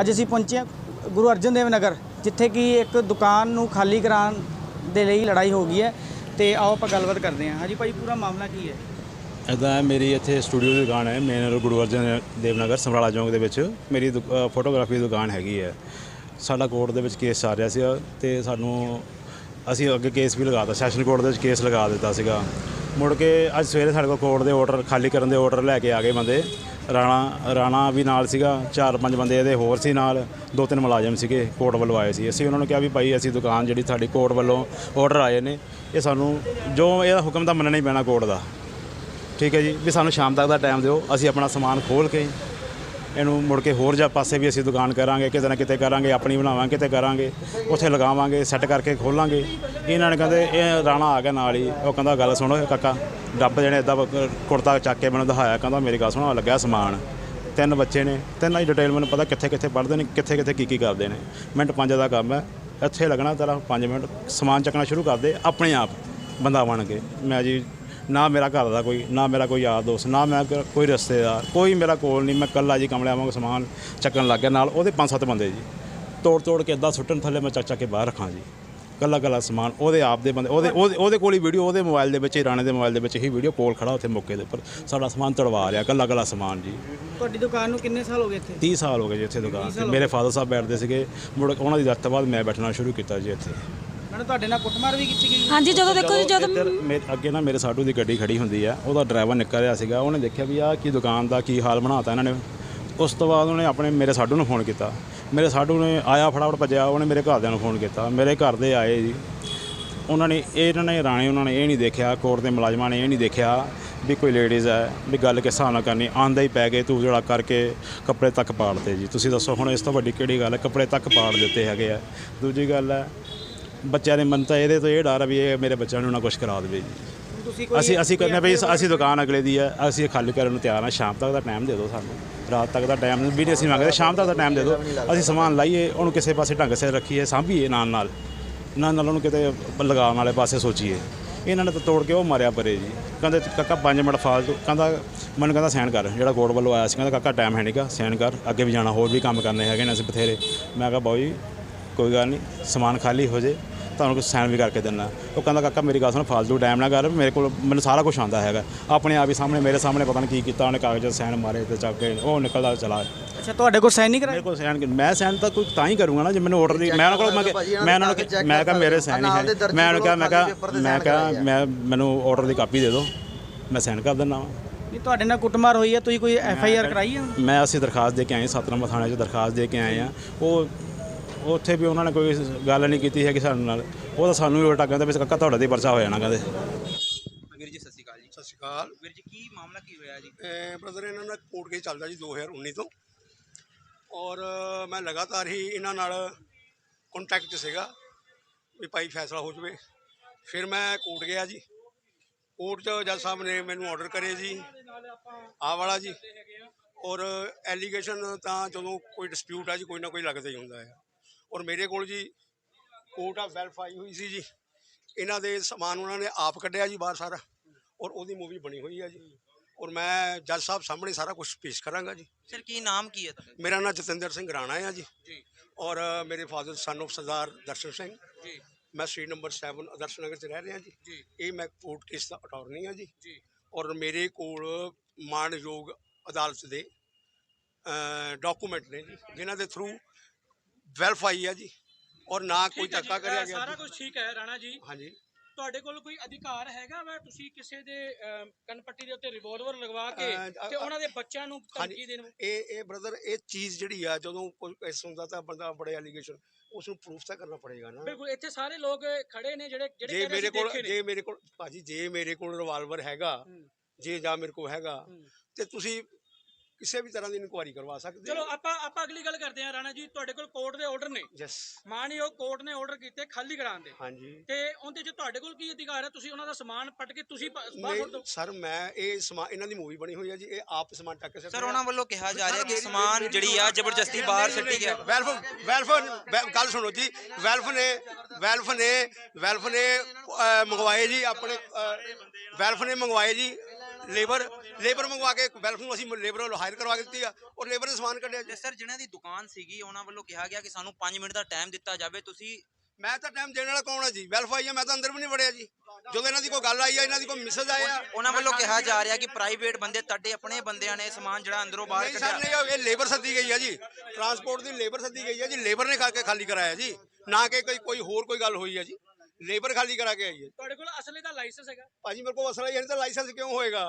ਅੱਜ ਅਸੀਂ ਪਹੁੰਚੇ ਹਾਂ ਗੁਰੂ ਅਰਜਨ ਦੇਵ ਨਗਰ, ਜਿੱਥੇ ਕਿ ਇੱਕ ਦੁਕਾਨ ਨੂੰ ਖਾਲੀ ਕਰਾਉਣ ਦੇ ਲਈ ਲੜਾਈ ਹੋ ਗਈ ਹੈ। ਤੇ ਆਓ ਆਪਾਂ ਗੱਲਬਾਤ ਕਰਦੇ ਹਾਂ। ਹਾਂਜੀ ਭਾਈ, ਪੂਰਾ ਮਾਮਲਾ ਕੀ ਹੈ? ਇੱਦਾਂ ਹੈ, ਮੇਰੀ ਇੱਥੇ ਸਟੂਡੀਓ ਦੀ ਦੁਕਾਨ ਹੈ, ਮੇਨ ਗੁਰੂ ਅਰਜਨ ਦੇਵ ਨਗਰ, ਸਮਰਾਲਾ ਚੌਂਕ ਦੇ ਵਿੱਚ। ਮੇਰੀ ਦੁ- ਫੋਟੋਗ੍ਰਾਫੀ ਦੀ ਦੁਕਾਨ ਹੈਗੀ ਹੈ। ਸਾਡਾ ਕੋਰਟ ਦੇ ਵਿੱਚ ਕੇਸ ਚੱਲ ਰਿਹਾ ਸੀ ਤੇ ਸਾਨੂੰ ਅਸੀਂ ਅੱਗੇ ਕੇਸ ਵੀ ਲਗਾਤਾ ਸੈਸ਼ਨ ਕੋਰਟ ਦੇ ਵਿੱਚ ਕੇਸ ਲਗਾ ਦਿੱਤਾ ਸੀਗਾ। ਮੁੜ ਕੇ ਅੱਜ ਸਵੇਰੇ ਸਾਡੇ ਕੋਲ ਕੋਰਟ ਦੇ ਆਰਡਰ ਖਾਲੀ ਕਰਨ ਦੇ ਆਰਡਰ ਲੈ ਕੇ ਆ ਗਏ ਬੰਦੇ। ਰਾਣਾ ਰਾਣਾ ਵੀ ਨਾਲ ਸੀਗਾ, ਚਾਰ ਪੰਜ ਬੰਦੇ ਇਹਦੇ ਹੋਰ ਸੀ ਨਾਲ, ਦੋ ਤਿੰਨ ਮੁਲਾਜ਼ਮ ਸੀਗੇ, ਕੋਰਟ ਵੱਲੋਂ ਆਏ ਸੀ। ਅਸੀਂ ਉਹਨਾਂ ਨੂੰ ਕਿਹਾ ਵੀ ਭਾਈ ਅਸੀਂ ਦੁਕਾਨ ਜਿਹੜੀ ਸਾਡੀ ਕੋਰਟ ਵੱਲੋਂ ਆਰਡਰ ਆਏ ਨੇ, ਇਹ ਸਾਨੂੰ ਜੋ ਇਹਦਾ ਹੁਕਮ ਤਾਂ ਮੰਨਣਾ ਹੀ ਪੈਣਾ ਕੋਰਟ ਦਾ। ਠੀਕ ਹੈ ਜੀ, ਵੀ ਸਾਨੂੰ ਸ਼ਾਮ ਤੱਕ ਦਾ ਟਾਈਮ ਦਿਓ, ਅਸੀਂ ਆਪਣਾ ਸਮਾਨ ਖੋਲ ਕੇ ਇਹਨੂੰ ਮੁੜ ਕੇ ਹੋਰ ਜਾਂ ਪਾਸੇ ਵੀ ਅਸੀਂ ਦੁਕਾਨ ਕਰਾਂਗੇ, ਕਿਤੇ ਨਾ ਕਿਤੇ ਕਰਾਂਗੇ, ਆਪਣੀ ਬਣਾਵਾਂਗੇ, ਕਿਤੇ ਕਰਾਂਗੇ, ਉੱਥੇ ਲਗਾਵਾਂਗੇ ਸੈੱਟ ਕਰਕੇ ਖੋਲਾਂਗੇ। ਇਹਨਾਂ ਨੇ ਕਹਿੰਦੇ, ਇਹ ਰਾਣਾ ਆ ਗਿਆ ਨਾਲ ਹੀ। ਉਹ ਕਹਿੰਦਾ, ਗੱਲ ਸੁਣੋ ਕਾਕਾ ਡੱਬ ਜਿਹੜੇ ਇਦਾਂ ਕੁੜਤਾ ਚੱਕ ਕੇ ਮੈਨੂੰ ਦਿਖਾਇਆ, ਕਹਿੰਦਾ, ਮੇਰੀ ਗੱਲ ਸੁਣੋ, ਲੱਗਿਆ ਸਮਾਨ। ਤਿੰਨ ਬੱਚੇ ਨੇ। ਤਿੰਨਾਂ ਦੀ ਡਿਟੇਲ ਮੈਨੂੰ ਪਤਾ ਕਿੱਥੇ ਕਿੱਥੇ ਪੜ੍ਹਦੇ ਨੇ, ਕਿੱਥੇ ਕਿੱਥੇ ਕੀ ਕੀ ਕਰਦੇ ਨੇ। ਮਿੰਟ ਪੰਜ ਦਾ ਕੰਮ ਹੈ। ਇੱਥੇ ਲੱਗਣਾ ਤੇਰਾ 5 ਮਿੰਟ। ਸਮਾਨ ਚੱਕਣਾ ਸ਼ੁਰੂ ਕਰ ਦੇ ਆਪਣੇ ਆਪ ਬੰਦਾ ਬਣ ਕੇ। ਮੈਂ ਜੀ ਨਾ ਮੇਰਾ ਘਰ ਦਾ ਕੋਈ ਨਾ ਮੇਰਾ ਕੋਈ ਯਾਰ ਦੋਸਤ ਨਾ ਮੈਂ ਕ- ਕੋਈ ਰਿਸ਼ਤੇਦਾਰ ਕੋਈ ਮੇਰਾ ਕੋਲ ਨਹੀਂ ਮੈਂ ਕੱਲਾ ਜੀ ਕਮਲਿਆਂ ਵਾਂਗ ਸਮਾਨ ਚੱਕਣ ਲੱਗ ਗਿਆ। ਨਾਲ ਉਹਦੇ ਪੰਜ ਸੱਤ ਬੰਦੇ ਜੀ। ਤੋੜ ਤੋੜ ਕੇ ਇਦਾਂ ਸੁੱਟਣ ਥੱਲੇ ਮੈਂ ਚੱਕ ਚੱਕ ਕੇ ਬਾਹਰ ਰੱਖਾਂ ਜੀ। ਕੱਲਾ ਕੱਲਾ ਸਮਾਨ ਉਹਦੇ ਆਪ ਦੇ ਬੰਦੇ ਉਹਦੇ ਉਹਦੇ ਉਹਦੇ ਕੋਲ ਹੀ ਵੀਡੀਓ ਉਹਦੇ ਮੋਬਾਈਲ ਦੇ ਵਿੱਚ ਹੀ ਰਾਣੇ ਦੇ ਮੋਬਾਈਲ ਦੇ ਵਿੱਚ ਹੀ ਵੀਡੀਓ ਕੋਲ ਖੜਾ ਉੱਥੇ ਮੌਕੇ ਦੇ ਉੱਪਰ। ਸਾਡਾ ਸਮਾਨ ਤੜਵਾ ਰਿਹਾ ਕੱਲਾ ਕੱਲਾ ਸਮਾਨ ਜੀ। ਤੁਹਾਡੀ ਦੁਕਾਨ ਨੂੰ ਕਿੰਨੇ ਸਾਲ ਹੋ ਗਏ ਇੱਥੇ? 30 ਸਾਲ ਹੋ ਗਏ ਜੀ ਇੱਥੇ ਦੁਕਾਨ। ਤੇ ਮੇਰੇ ਫਾਦਰ ਸਾਹਿਬ ਬੈਠਦੇ ਸੀਗੇ ਮੁੜ ਉਹਨਾਂ ਦੀ ਡੈਥ ਤੋਂ ਬਾਅਦ ਮੈਂ ਬੈਠਣਾ ਸ਼ੁਰੂ ਕੀਤਾ ਜੀ ਇੱਥੇ। ਮੈਨੂੰ ਤੁਹਾਡੇ ਨਾਲ ਕੁੱਟਮਾਰ ਵੀ ਕੀਤੀ ਗਈ ਹਾਂਜੀ ਜਦੋਂ ਦੇਖੋ ਜੀ ਜਦੋਂ ਇੱਧਰ ਮੇਰੇ ਅੱਗੇ ਨਾ ਮੇਰੇ ਸਾਡੂ ਦੀ ਗੱਡੀ ਖੜੀ ਹੁੰਦੀ ਆ ਉਹਦਾ ਡਰਾਈਵਰ ਨਿਕਲ ਰਿਹਾ ਸੀਗਾ ਉਹਨੇ ਦੇਖਿਆ ਵੀ ਆਹ ਕੀ ਦੁਕਾਨ ਦਾ ਕੀ ਹਾਲ ਬਣਾਤਾ ਇਹਨਾਂ ਨੇ। ਉਸ ਤੋਂ ਬਾਅਦ ਉਹਨੇ ਆਪਣੇ ਮੇਰੇ ਸਾਡੂ ਨੂੰ ਫੋਨ ਕੀਤਾ। ਮੇਰੇ ਸਾਡੂ ਨੇ ਆਇਆ ਫਟਾਫਟ ਭੱਜਿਆ ਉਹਨੇ ਮੇਰੇ ਘਰਦਿਆਂ ਨੂੰ ਫੋਨ ਕੀਤਾ। ਮੇਰੇ ਘਰ ਦੇ ਆਏ ਜੀ। ਉਹਨਾਂ ਨੇ ਇਹ ਇਹਨਾਂ ਨੇ ਰਾਣੇ ਉਹਨਾਂ ਨੇ ਇਹ ਨਹੀਂ ਦੇਖਿਆ ਕੋਰਟ ਦੇ ਮੁਲਾਜ਼ਮਾਂ ਨੇ ਇਹ ਨਹੀਂ ਦੇਖਿਆ ਵੀ ਕੋਈ ਲੇਡੀਜ਼ ਹੈ ਵੀ ਗੱਲ ਕਿਸ ਹਿਸਾਬ ਨਾਲ ਕਰਨੀ। ਆਂਦਾ ਹੀ ਪੈ ਗਏ ਤੂੰ ਜਿਹੜਾ ਕਰਕੇ ਕੱਪੜੇ ਤੱਕ ਪਾੜਤੇ ਜੀ। ਤੁਸੀਂ ਦੱਸੋ ਹੁਣ ਇਸ ਤੋਂ ਵੱਡੀ ਕਿਹੜੀ ਗੱਲ ਹੈ? ਕੱਪੜੇ ਤੱਕ ਪਾੜ ਦਿੱਤੇ ਹੈਗੇ ਆ। ਦੂਜੀ ਗੱਲ ਹੈ ਬੱਚਿਆਂ ਦੇ ਮਨ ਤਾਂ ਇਹਦੇ ਤੋਂ ਇਹ ਡਰ ਆ ਵੀ ਇਹ ਮੇਰੇ ਬੱਚਿਆਂ ਨੂੰ ਨਾ ਕੁਝ ਕਰਾ ਦੇਵੇ ਜੀ। ਤੁਸੀਂ ਕੋਈ ਅਸੀਂ ਅਸੀਂ ਕਹਿੰਦੇ ਵੀ ਅਸੀਂ ਦੁਕਾਨ ਅਗਲੇ ਦੀ ਹੈ ਅਸੀਂ ਖਾਲੀ ਕਰਨ ਨੂੰ ਤਿਆਰ ਹਾਂ ਸ਼ਾਮ ਤੱਕ ਦਾ ਟਾਈਮ ਦੇ ਦਿਓ ਸਾਨੂੰ। ਰਾਤ ਤੱਕ ਦਾ ਟਾਈਮ ਵੀ ਨਹੀਂ ਅਸੀਂ ਮੰਗਦੇ ਸ਼ਾਮ ਤੱਕ ਦਾ ਟਾਈਮ ਦੇ ਦਿਓ। ਅਸੀਂ ਸਮਾਨ ਲਾਈਏ ਉਹਨੂੰ ਕਿਸੇ ਪਾਸੇ ਢੰਗ ਸਿਰ ਰੱਖੀਏ ਸਾਂਭੀਏ ਨਾਲ ਨਾਲ। ਨਾਲ ਨਾਲ ਉਹਨੂੰ ਕਿਤੇ ਲਗਾਉਣ ਵਾਲੇ ਪਾਸੇ ਸੋਚੀਏ। ਇਹਨਾਂ ਨੇ ਤਾਂ ਤੋੜ ਕੇ ਉਹ ਮਾਰਿਆ ਪਰੇ ਜੀ। ਕਹਿੰਦੇ ਕਾਕਾ 5 ਮਿੰਟ ਫਾਲਤੂ ਕਹਿੰਦਾ ਮੈਨੂੰ ਕਹਿੰਦਾ ਸਾਈਨ ਕਰ ਜਿਹੜਾ ਕੋਰਟ ਵੱਲੋਂ ਆਇਆ ਸੀ ਕਹਿੰਦਾ ਕਾਕਾ ਟਾਈਮ ਹੈ ਨਹੀਂਗਾ ਸਾਈਨ ਕਰ ਅੱਗੇ ਵੀ ਜਾਣਾ ਹੋਰ ਵੀ ਕੰਮ ਕਰਨੇ ਹੈਗੇ ਨੇ ਅਸੀਂ ਬਥੇਰੇ। ਮੈਂ ਕਿਹਾ ਬਾਊ ਜੀ ਕੋਈ ਗੱਲ ਨਹੀਂ ਸਮਾਨ ਖਾਲੀ ਹੋ ਜੇ। ਤੁਹਾਨੂੰ ਕੁਝ ਸਾਈਨ ਵੀ ਕਰਕੇ ਦਿੰਦਾ। ਉਹ ਕਹਿੰਦਾ ਕਾਕਾ ਮੇਰੀ ਗੱਲ ਸੁਣ ਫਾਲਤੂ ਟਾਈਮ ਨਾ ਕਰ ਮੇਰੇ ਕੋਲ ਮੈਨੂੰ ਸਾਰਾ ਕੁਝ ਆਉਂਦਾ ਹੈਗਾ। ਆਪਣੇ ਆਪ ਹੀ ਸਾਹਮਣੇ ਮੇਰੇ ਸਾਹਮਣੇ ਪਤਾ ਨਹੀਂ ਕੀ ਕੀਤਾ ਉਹਨੇ ਕਾਗਜ਼ ਸਾਈਨ ਮਾਰੇ ਤੇ ਚੱਕ ਕੇ ਉਹ ਨਿਕਲਦਾ ਚਲਾ ਅੱਛਾ ਤੁਹਾਡੇ ਕੋਲ ਸਾਈਨ ਨਹੀਂ ਕਰਾਏ ਮੇਰੇ ਕੋਲ ਸਾਈਨ ਮੈਂ ਸਾਈਨ ਤਾਂ ਕੋਈ ਤਾਂ ਹੀ ਕਰੂੰਗਾ ਨਾ ਜੇ ਮੈਨੂੰ ਆਰਡਰ ਦੀ ਮੈਂ ਉਹਨਾਂ ਕੋਲ ਮੈਂ ਕਿਹਾ- ਮੈਂ ਉਹਨਾਂ ਨੂੰ ਮੈਂ ਕਿਹਾ ਮੇਰੇ ਸਾਈਨ ਹੀ ਹੈ ਮੈਂ ਉਹਨੂੰ ਕਿਹਾ ਮੈਂ ਕਿਹਾ ਮੈਂ ਕਿਹਾ ਮੈਂ ਮੈਨੂੰ ਆਰਡਰ ਦੀ ਕਾਪੀ ਦੇ ਦਿਓ ਮੈਂ ਸਾਈਨ ਕਰ ਦਿੰਦਾ ਵਾਂ। ਨਹੀਂ ਤੁਹਾਡੇ ਨਾਲ ਕੁੱਟਮਾਰ ਹੋਈ ਹੈ ਤੁਸੀਂ ਕੋਈ ਐਫ ਆਈ ਆਰ ਕਰਾਈ ਹੈ? ਮੈਂ ਅਸੀਂ ਦਰਖਾਸਤ ਦੇ ਕੇ ਆਏ ਸੱਤ ਨੰਬਰ ਥਾਣੇ 'ਚ ਦਰਖਾਸਤ ਦੇ ਕੇ ਆਏ ਆ ਉਹ ਉੱਥੇ ਵੀ ਉਹਨਾਂ ਨੇ ਕੋਈ ਗੱਲ ਨਹੀਂ ਕੀਤੀ ਹੈਗੀ ਸਾਡੇ ਨਾਲ। ਉਹ ਤਾਂ ਸਾਨੂੰ ਹੀ ਉਲਟਾ ਕਹਿੰਦੇ ਵੀ ਕਾਕਾ ਤੁਹਾਡੇ ਤੇ ਪਰਚਾ ਹੋ ਜਾਣਾ ਕਹਿੰਦੇ। ਵੀਰ ਜੀ ਸਤਿ ਸ਼੍ਰੀ ਅਕਾਲ ਜੀ। ਸਤਿ ਸ਼੍ਰੀ ਅਕਾਲ। ਵੀਰ ਜੀ ਕੀ ਮਾਮਲਾ ਕੀ ਹੋਇਆ ਜੀ? ਬ੍ਰਦਰ ਇਹਨਾਂ ਨਾਲ ਕੋਰਟ ਕੇਸ ਚੱਲਦਾ ਜੀ 2019 ਤੋਂ। ਔਰ ਮੈਂ ਲਗਾਤਾਰ ਹੀ ਇਹਨਾਂ ਨਾਲ ਕੰਟੈਕਟ ਸੀਗਾ ਵੀ ਭਾਈ ਫੈਸਲਾ ਹੋ ਜਵੇ। ਫਿਰ ਮੈਂ ਕੋਰਟ ਗਿਆ ਜੀ। ਕੋਰਟ 'ਚ ਜੱਜ ਸਾਹਿਬ ਨੇ ਮੈਨੂੰ ਆਰਡਰ ਕਰੇ ਜੀ। ਆਹ ਵਾਲਾ ਜੀ। ਔਰ ਐਲੀਗੇਸ਼ਨ ਤਾਂ ਜਦੋਂ ਕੋਈ ਡਿਸਪਿਊਟ ਆ ਜੀ ਕੋਈ ਨਾ ਕੋਈ ਲੱਗਦਾ ਹੀ ਹੁੰਦਾ ਹੈ ਔਰ ਮੇਰੇ ਕੋਲ ਜੀ ਕੋਰਟ ਆਫ ਵੈਰੀਫਾਈ ਹੋਈ ਸੀ ਜੀ। ਇਹਨਾਂ ਦੇ ਸਮਾਨ ਉਹਨਾਂ ਨੇ ਆਪ ਕੱਢਿਆ ਜੀ ਬਾਹਰ ਸਾਰਾ। ਔਰ ਉਹਦੀ ਮੂਵੀ ਬਣੀ ਹੋਈ ਹੈ ਜੀ। ਔਰ ਮੈਂ ਜੱਜ ਸਾਹਿਬ ਸਾਹਮਣੇ ਸਾਰਾ ਕੁਝ ਪੇਸ਼ ਕਰਾਂਗਾ ਜੀ। ਸਰ ਕੀ ਨਾਮ ਕੀ ਹੈ ਤੁਹਾਡਾ? ਮੇਰਾ ਨਾਮ ਜਤਿੰਦਰ ਸਿੰਘ ਰਾਣਾ ਹੈ ਜੀ। ਜੀ। ਔਰ ਮੇਰੇ father son of Sardar Darshan Singh. ਜੀ। ਮੈਂ ਸਟਰੀਟ ਨੰਬਰ 7 ਆਦਰਸ਼ ਨਗਰ 'ਚ ਰਹਿ ਰਿਹਾ ਜੀ। ਜੀ। ਇਹ ਮੈਂ ਕੋਰਟ ਕੇਸ ਦਾ ਅਟਾਰਨੀ ਹਾਂ ਜੀ। ਜੀ। ਔਰ ਮੇਰੇ ਕੋਲ ਮਾਣਯੋਗ ਅਦਾਲਤ ਦੇ ਡਾਕੂਮੈਂਟ ਨੇ ਜੀ ਜਿਨ੍ਹਾਂ ਦੇ ਥਰੂ ਵੈਰੀਫਾਈ ਹੈ ਜੀ। ਔਰ ਨਾ ਕੋਈ ਠੀਕ ਹੈ ਜੀ, ਧੱਕਾ ਕਰਿਆ ਅ, ਗਿਆ ਸਾਰਾ। ਕੁਝ ਠੀਕ ਹੈ ਰਾਣਾ ਜੀ। ਹਾਂਜੀ। ਤੁਹਾਡੇ ਕੋਲ ਕੋਈ ਅਧਿਕਾਰ ਹੈਗਾ ਵਾ? ਤੁਸੀਂ ਕਿਸੇ ਦੇ ਅ, ਕੰਨਪੱਟੀ ਦੇ ਉੱਤੇ ਰਿਵਾਲਵਰ ਲਗਵਾ ਕੇ ਅ, ਅ, ਤੇ ਉਹਨਾਂ ਦੇ ਬੱਚਿਆਂ ਨੂੰ ਧਮਕੀ ਦੇਣ ਇਹ ਇਹ ਬ੍ਰਦਰ ਇਹ ਚੀਜ਼ ਜਿਹੜੀ ਆ ਜਦੋਂ ਕੋਈ ਇਸ ਹੁੰਦਾ ਤਾਂ ਬੰਦਾ ਬੜੇ ਐਲੀਗੇਸ਼ਨ ਉਸ ਨੂੰ ਪ੍ਰੂਫ ਤਾਂ ਕਰਨਾ ਪੜੇਗਾ ਨਾ। ਬਿਲਕੁਲ ਇੱਥੇ ਸਾਰੇ ਲੋਕ ਖੜੇ ਨੇ ਜਿਹੜੇ ਜਿਹੜੇ ਜੇ ਕਹਿੰਦੇ ਮੇਰੇ ਅਸੀਂ ਕੋਲ ਦੇਖੇ ਨੇ। ਜੇ ਮੇਰੇ ਕੋਲ ਭਾਜੀ ਜੇ ਮੇਰੇ ਕੋਲ ਰਿਵਾਲਵਰ ਹੈਗਾ ਹੂੰ। ਜੇ ਜਾਂ ਮੇਰੇ ਕੋਲ ਹੈਗਾ ਹੂੰ। ਤੇ ਤੁਸੀਂ ਕਿਸੇ ਵੀ ਤਰ੍ਹਾਂ ਦੀ ਇਨਕੁਆਇਰੀ ਕਰਵਾ ਸਕਦੇ ਚਲੋ ਆਪਾਂ ਆਪਾਂ ਅਗਲੀ ਗੱਲ ਕਰਦੇ ਹਾਂ ਰਾਣਾ ਜੀ ਤੁਹਾਡੇ ਕੋਲ ਕੋਰਟ ਦੇ ਆਰਡਰ ਨੇ। ਯੈਸ ਮਾਨਯੋਗ ਕੋਰਟ ਨੇ ਆਰਡਰ ਕੀਤੇ ਖਾਲੀ ਕਰਾਉਣ ਦੇ। ਹਾਂਜੀ। ਤੇ ਉਹਦੇ ਚ ਤੁਹਾਡੇ ਕੋਲ ਕੀ ਅਧਿਕਾਰ ਹੈ? ਤੁਸੀਂ ਉਹਨਾਂ ਦਾ ਸਮਾਨ ਪੱਟ ਕੇ ਤੁਸੀਂ ਬਾਹਰ ਸੁੱਟ ਦਿਓ ਸਰ ਮੈਂ ਇਹ ਸਮਾ ਇਹਨਾਂ ਦੀ ਮੂਵੀ ਬਣੀ ਹੋਈ ਹੈ ਜੀ ਇਹ ਆਪ ਸਮਾਨ ਟੱਕ ਕੇ ਸਰ ਉਹਨਾਂ ਵੱਲੋਂ ਕਿਹਾ ਜਾ ਰਿਹਾ ਕਿ ਸਮਾਨ ਜਿਹੜੀ ਆ ਜ਼ਬਰਦਸਤੀ ਬਾਹਰ ਸੱਟੀ ਗਿਆ। ਵੈਲਫ ਵੈਲਫ ਗੱਲ ਸੁਣੋ ਜੀ ਵੈਲਫ ਨੇ ਵੈਲਫ ਨੇ ਵੈਲਫ ਨੇ ਮੰਗਵਾਏ ਜੀ ਆਪਣੇ ਵੈਲਫ ਨੇ ਮੰਗਵਾਏ ਜੀ ਲੇਬਰ ਲੇਬਰ ਮੰਗਵਾ ਕੇ ਵੈਲਫ ਨੂੰ ਅਸੀਂ ਲੇਬਰ ਹਾਇਰ ਕਰਵਾ ਕੇ ਦਿੱਤੀ ਆ। ਔਰ ਲੇਬਰ ਨੇ ਸਮਾਨ ਕੱਢਿਆ ਜੀ। ਤੇ ਸਰ ਜਿਨ੍ਹਾਂ ਦੀ ਦੁਕਾਨ ਸੀਗੀ ਉਹਨਾਂ ਵੱਲੋਂ ਕਿਹਾ ਗਿਆ ਕਿ ਸਾਨੂੰ 5 ਮਿੰਟ ਦਾ ਟਾਈਮ ਦਿੱਤਾ ਜਾਵੇ। ਤੁਸੀਂ ਮੈਂ ਤਾਂ ਟਾਈਮ ਦੇਣ ਵਾਲਾ ਕੌਣ ਹੈ ਜੀ? ਵੈਲਫ ਆਈ ਹੈ ਮੈਂ ਤਾਂ ਅੰਦਰ ਵੀ ਨਹੀਂ ਵੜਿਆ ਜੀ। ਜਦੋਂ ਇਹਨਾਂ ਦੀ ਕੋਈ ਗੱਲ ਆਈ ਹੈ ਇਹਨਾਂ ਦੀ ਕੋਈ ਮੈਸੇਜ ਆਇਆ। ਉਹਨਾਂ ਵੱਲੋਂ ਕਿਹਾ ਜਾ ਰਿਹਾ ਕਿ ਪ੍ਰਾਈਵੇਟ ਬੰਦੇ ਤੁਹਾਡੇ ਆਪਣੇ ਬੰਦਿਆਂ ਨੇ ਸਮਾਨ ਜਿਹੜਾ ਅੰਦਰੋਂ ਬਾਹਰ ਨਹੀਂ ਸਰ ਕੱਢਿਆ। ਨਹੀਂ ਇਹ ਲੇਬਰ ਸੱਦੀ ਗਈ ਹੈ ਜੀ। ਟਰਾਂਸਪੋਰਟ ਦੀ ਲੇਬਰ ਸੱਦੀ ਗਈ ਹੈ ਜੀ। ਲੇਬਰ ਨੇ ਖਾ ਕੇ ਖਾਲੀ ਕਰਾਇਆ ਜੀ। ਨਾ ਕਿ ਕੋਈ ਕੋਈ ਹੋਰ ਕੋਈ ਗੱਲ ਹੋਈ ਹੈ ਜੀ। ਲੇਬਰ ਖਾਲੀ ਕਰਾ ਕੇ ਆਈ ਹੈ ਤੁਹਾਡੇ ਕੋਲ ਅਸਲੇ ਦਾ ਲਾਇਸੈਂਸ ਹੈਗਾ। ਭਾਜੀ ਮੇਰੇ ਕੋਲ ਅਸਲਾ ਹੀ ਹੈ ਨਹੀਂ ਤਾਂ ਲਾਇਸੈਂਸ ਕਿਉਂ ਹੋਏਗਾ?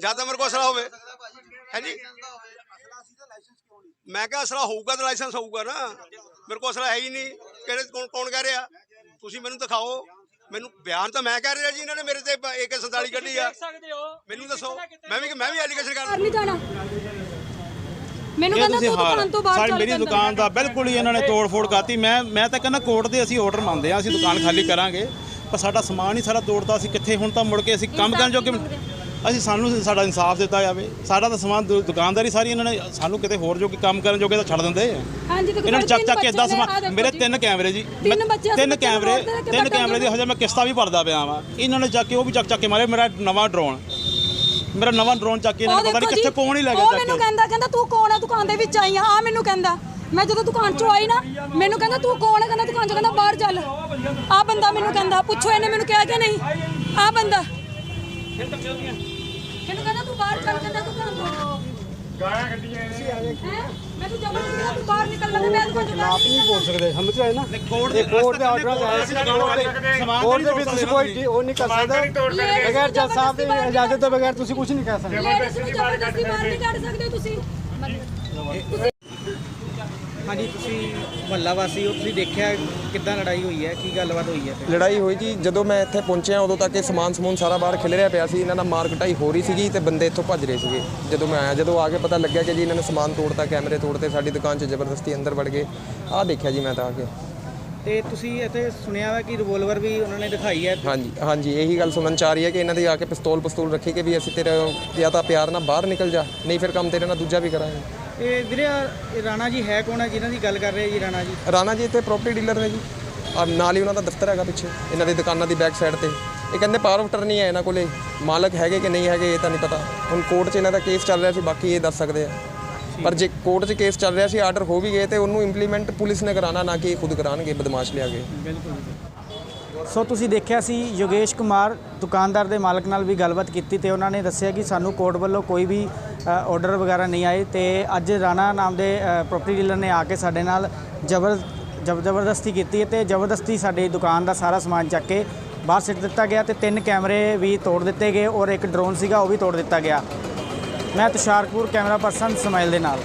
ਜਾਂ ਤਾਂ ਮੇਰੇ ਕੋਲ ਅਸਲਾ ਹੋਵੇ। ਹੈ ਜੀ? ਮੈਂ ਕਿਹਾ ਅਸਲਾ ਹੋਊਗਾ ਤਾਂ ਲਾਇਸੈਂਸ ਹੋਊਗਾ ਨਾ। ਮੇਰੇ ਕੋਲ ਅਸਲਾ ਹੈ ਹੀ ਨਹੀਂ। ਕਿਹੜੇ ਕੌਣ ਕੌਣ ਕਹਿ ਰਿਹਾ? ਤੁਸੀਂ ਮੈਨੂੰ ਦਿਖਾਓ। ਮੈਨੂੰ ਬਿਆਨ ਤਾਂ ਮੈਂ ਕਹਿ ਰਿਹਾ ਜੀ ਇਹਨਾਂ ਨੇ ਮੇਰੇ ਤੇ AK47 ਕੱਢੀ ਆ। ਦੇਖ ਸਕਦੇ ਹੋ। ਮੈਨੂੰ ਦੱਸੋ। ਮੈਂ ਵੀ ਮੈਂ ਵੀ ਐਲੀਗੇਸ਼ਨ ਕਰ ਨਹੀਂ ਜਾਣਾ। ਮੈਨੂੰ ਕਹਿੰਦਾ ਤੂੰ ਦੁਕਾਨ ਤੋਂ ਬਾਹਰ ਸਾਡੀ ਚੱਲ ਮੇਰੀ। ਦੁਕਾਨ ਦਾ ਬਿਲਕੁਲ ਹੀ ਇਹਨਾਂ ਨੇ ਤੋੜ ਫੋੜ ਕਰਤੀ। ਮੈਂ ਮੈਂ ਤਾਂ ਕਹਿੰਦਾ ਕੋਰਟ ਦੇ ਅਸੀਂ ਆਰਡਰ ਮੰਨਦੇ ਆ ਅਸੀਂ ਦੁਕਾਨ ਖਾਲੀ ਕਰਾਂਗੇ। ਪਰ ਸਾਡਾ ਸਮਾਨ ਹੀ ਸਾਰਾ ਤੋੜਤਾ ਅਸੀਂ ਕਿੱਥੇ ਹੁਣ ਤਾਂ ਮੁੜ ਕੇ ਅਸੀਂ ਕੰਮ ਕਰਨ ਜੋਗੇ ਅਸੀਂ ਸਾਨੂੰ ਸਾਡਾ ਇਨਸਾਫ ਦਿੱਤਾ ਜਾਵੇ। ਸਾਡਾ ਤਾਂ ਸਮਾਨ ਦੁ- ਦੁਕਾਨਦਾਰੀ ਸਾਰੀ ਇਹਨਾਂ ਨੇ ਸਾਨੂੰ ਕਿਤੇ ਹੋਰ ਜੋ ਕਿ ਕੰਮ ਕਰਨ ਜੋਗੇ ਤਾਂ ਛੱਡ ਦਿੰਦੇ। ਹਾਂਜੀ ਦੇਖੋ ਇਹਨਾਂ ਨੇ ਚੱਕ ਚੱਕ ਕੇ ਇਦਾਂ ਸਮਾਨ ਮੇਰੇ। ਤਿੰਨ ਕੈਮਰੇ ਜੀ। ਤਿੰਨ ਮੈਂ- ਨੂੰ ਕੈਮਰੇ ਰੋਡ ਤੇ ਕਿੱਦਾਂ ਤਿੰਨ ਕੈਮਰੇ ਦੀ ਹਜੇ ਮੈਂ ਕਿਸ਼ਤਾ ਵੀ ਭਰਦਾ ਪਿਆ ਵਾਂ। ਇਹਨਾਂ ਨੇ ਚੱਕ ਕੇ ਉਹ ਵੀ ਚੱਕ ਚੱਕ ਕੇ ਮਾਰੇ। ਮੇਰਾ ਨਵਾਂ ਡਰੋਨ ਮੇਰਾ ਨਵਾਂ ਡਰੋਨ ਚੱਕ ਕੇ ਇਹਨਾਂ ਉਹ ਨੇ ਪਤਾ ਨਹੀਂ ਕਿੱਥੇ ਕੌਣ ਹੀ ਲੈ ਉਹ ਗਿਆ ਚੱਕ ਮੈਨੂੰ ਕੇ। ਕਹਿੰਦਾ ਕਹਿੰਦਾ ਤੂੰ ਕੌਣ ਹੈ ਦੁਕਾਨ ਦੇ ਵਿੱਚ ਆਈ ਆ। ਆ ਮੈਨੂੰ ਕਹਿੰਦਾ। ਮੈਂ ਜਦੋਂ ਦੁਕਾਨ ਚੋਂ ਆਈ ਨਾ ਮੈਨੂੰ ਕਹਿੰਦਾ ਤੂੰ ਕੌਣ ਹੈ ਕਹਿੰਦਾ ਦੁਕਾਨ ਚੋਂ। ਕਹਿੰਦਾ ਬਾਹਰ ਚੱਲ। ਆ ਬੰਦਾ ਮੈਨੂੰ ਕਹਿੰਦਾ ਪੁੱਛੋ ਇਹਨੇ ਮੈਨੂੰ ਕਿਹਾ ਕਿ ਨਹੀਂ? ਆ ਬੰਦਾ। ਮੈਨੂੰ ਕਹਿੰਦਾ ਤੂੰ ਬਾਹਰ ਚੱਲ। ਕਹਿੰਦਾ ਦੁਕਾਨ ਤੋਂ। ਗਾਲਾਂ ਕੱਢੀਆਂ ਇਹਨੇ। ਮੈਨੂੰ ਜ਼ਬਰਦਸਤੀ ਨਾਲ ਤੂੰ ਬਾਹਰ ਨਿਕਲ ਲੱਗਾ ਮੈਂ ਦੁਕਾਨ ਚੋਂ ਬਾਹਰ ਨਹੀਂ ਬੋਲ ਸਕਦੇ ਸਮਝ ਰਹੇ ਨਾ? ਕੋਰਟ ਇਹ ਕੋਰਟ ਦੇ ਆਰਡਰ ਆਇਆ ਸੀ ਕੋਰਟ ਦੇ ਕੋਰਟ ਦੇ ਵਿੱਚ ਤੁਸੀਂ ਕੋਈ ਉਹ ਨਹੀਂ ਕਰ ਸਕਦੇ। ਬਗੈਰ ਜੱਜ ਸਾਹਿਬ ਦੀ ਇਜਾਜ਼ਤ ਤੋਂ ਬਗੈਰ ਤੁਸੀਂ ਕੁਝ ਨਹੀਂ ਕਹਿ ਸਕਦੇ। ਲੇਡੀਜ਼ ਨੂੰ ਜ਼ਬਰਦਸਤੀ ਬਾਹਰ ਨਹੀਂ ਕੱਢ ਸਕਦੇ ਤੁਸੀਂ। ਹਾਂਜੀ ਤੁਸੀਂ ਮਹੱਲਾ ਵਾਸੀ ਹੋ ਤੁਸੀਂ ਦੇਖਿਆ ਕਿੱਦਾਂ ਲੜਾਈ ਹੋਈ ਹੈ? ਕੀ ਗੱਲਬਾਤ ਹੋਈ ਹੈ ਫਿਰ? ਲੜਾਈ ਹੋਈ ਜੀ ਜਦੋਂ ਮੈਂ ਇੱਥੇ ਪਹੁੰਚਿਆ ਉਦੋਂ ਤੱਕ ਇਹ ਸਮਾਨ ਸਮੂਨ ਸਾਰਾ ਬਾਹਰ ਖਿਲ ਰਿਹਾ ਪਿਆ ਸੀ ਇਹਨਾਂ ਨਾਲ ਮਾਰ ਕਟਾਈ ਹੋ ਰਹੀ ਸੀਗੀ ਤੇ ਬੰਦੇ ਇੱਥੋਂ ਭੱਜ ਰਹੇ ਸੀਗੇ। ਜਦੋਂ ਮੈਂ ਆਇਆ ਜਦੋਂ ਆ ਕੇ ਪਤਾ ਲੱਗਿਆ ਕਿ ਜੀ ਇਹਨਾਂ ਨੇ ਸਮਾਨ ਤੋੜਤਾ ਕੈਮਰੇ ਤੋੜਤੇ ਸਾਡੀ ਦੁਕਾਨ 'ਚ ਜ਼ਬਰਦਸਤੀ ਅੰਦਰ ਵੜ ਗਏ। ਆਹ ਦੇਖਿਆ ਜੀ ਮੈਂ ਤਾਂ ਆ ਕੇ। ਤੇ ਤੁਸੀਂ ਇੱਥੇ ਸੁਣਿਆ ਵਾ ਕਿ ਰਿਵੋਲਵਰ ਵੀ ਉਹਨਾਂ ਨੇ ਦਿਖਾਈ ਹੈ? ਹਾਂਜੀ ਹਾਂਜੀ ਇਹੀ ਗੱਲ ਸੁਣਨ ਚ ਆ ਰਹੀ ਹੈ ਕਿ ਇਹਨਾਂ ਦੀ ਆ ਕੇ ਪਿਸਤੌਲ ਪਿਸਤੌਲ ਰੱਖੀ ਕਿ ਵੀ ਅਸੀਂ ਤੇਰੇ ਜਾਂ ਤਾਂ ਪਿਆਰ ਨਾਲ ਬਾਹਰ ਨਿਕਲ ਜਾ ਨਹੀਂ ਫਿਰ ਕੰਮ ਤੇਰੇ ਨਾਲ ਦੂਜਾ ਵੀ ਕਰਾਂਗੇ। ਇਹ ਵੀਰੇ ਆਹ ਰਾਣਾ ਜੀ ਹੈ ਕੌਣ ਹੈ? ਜਿਨ੍ਹਾਂ ਦੀ ਗੱਲ ਕਰ ਰਹੇ ਜੀ ਰਾਣਾ ਜੀ? ਰਾਣਾ ਜੀ ਇੱਥੇ ਪ੍ਰਾਪਰਟੀ ਡੀਲਰ ਨੇ ਜੀ। ਔਰ ਨਾਲ ਹੀ ਉਹਨਾਂ ਦਾ ਦਫ਼ਤਰ ਹੈਗਾ ਪਿੱਛੇ ਇਹਨਾਂ ਦੀ ਦੁਕਾਨਾਂ ਦੀ ਬੈਕ ਸਾਈਡ ਤੇ। ਇਹ ਕਹਿੰਦੇ ਪਾਵਰ ਆਫ ਅਟਰਨੀ ਹੈ ਇਹਨਾਂ ਕੋਲੇ। ਮਾਲਕ ਹੈਗੇ ਕਿ ਨਹੀਂ ਹੈਗੇ ਇਹ ਤਾਂ ਨਹੀਂ ਪਤਾ। ਹੁਣ ਕੋਰਟ 'ਚ ਇਹਨਾਂ ਦਾ ਕੇਸ ਚੱਲ ਰਿਹਾ ਸੀ ਬਾਕੀ ਇਹ ਦੱਸ ਸਕਦੇ ਆ। ਪਰ ਜੇ ਕੋਰਟ 'ਚ ਕੇਸ ਚੱਲ ਰਿਹਾ ਸੀ ਆਰਡਰ ਹੋ ਵੀ ਗਏ ਤੇ ਉਹਨੂੰ ਇੰਪਲੀਮੈਂਟ ਪੁਲਿਸ ਨੇ ਕਰਾਣਾ ਨਾ ਕਿ ਇਹ ਖੁਦ ਕਰਾਣਗੇ ਬਦਮਾਸ਼ ਲਿਆ ਕੇ ਸੋ ਤੁਸੀਂ ਦੇਖਿਆ ਸੀ ਯੋਗੇਸ਼ ਕੁਮਾਰ ਦੁਕਾਨਦਾਰ ਦੇ ਮਾਲਕ ਨਾਲ ਵੀ ਗੱਲਬਾਤ ਕੀਤੀ ਤੇ ਉਹਨਾਂ ਨੇ ਦੱਸਿਆ ਕਿ ਸਾਨੂੰ ਕੋਰਟ ਵੱਲੋਂ ਕੋਈ ਵੀ ਆਰਡਰ ਵਗੈਰਾ ਨਹੀਂ ਆਏ ਤੇ ਅੱਜ ਰਾਣਾ ਨਾਮ ਦੇ ਪ੍ਰੋਪਰਟੀ ਡੀਲਰ ਨੇ ਆ ਕੇ ਸਾਡੇ ਨਾਲ ਜ਼ਬਰ, ਜ਼ਬ- ਜ਼ਬਰਦਸਤੀ ਕੀਤੀ ਹੈ ਤੇ ਜ਼ਬਰਦਸਤੀ ਸਾਡੀ ਦੁਕਾਨ ਦਾ ਸਾਰਾ ਸਮਾਨ ਚੱਕ ਕੇ ਬਾਹਰ ਸਿੱਟ ਦਿੱਤਾ ਗਿਆ ਤੇ ਤਿੰਨ ਕੈਮਰੇ ਵੀ ਤੋੜ ਦਿੱਤੇ ਗਏ ਔਰ ਇੱਕ ਡਰੋਨ ਸੀਗਾ ਉਹ ਵੀ ਤੋੜ ਦਿੱਤਾ ਗਿਆ। ਮੈਂ ਤੁਸ਼ਾਰਪੁਰ ਕੈਮਰਾ ਪਰਸਨ ਸਮਾਈਲ ਦੇ ਨਾਲ।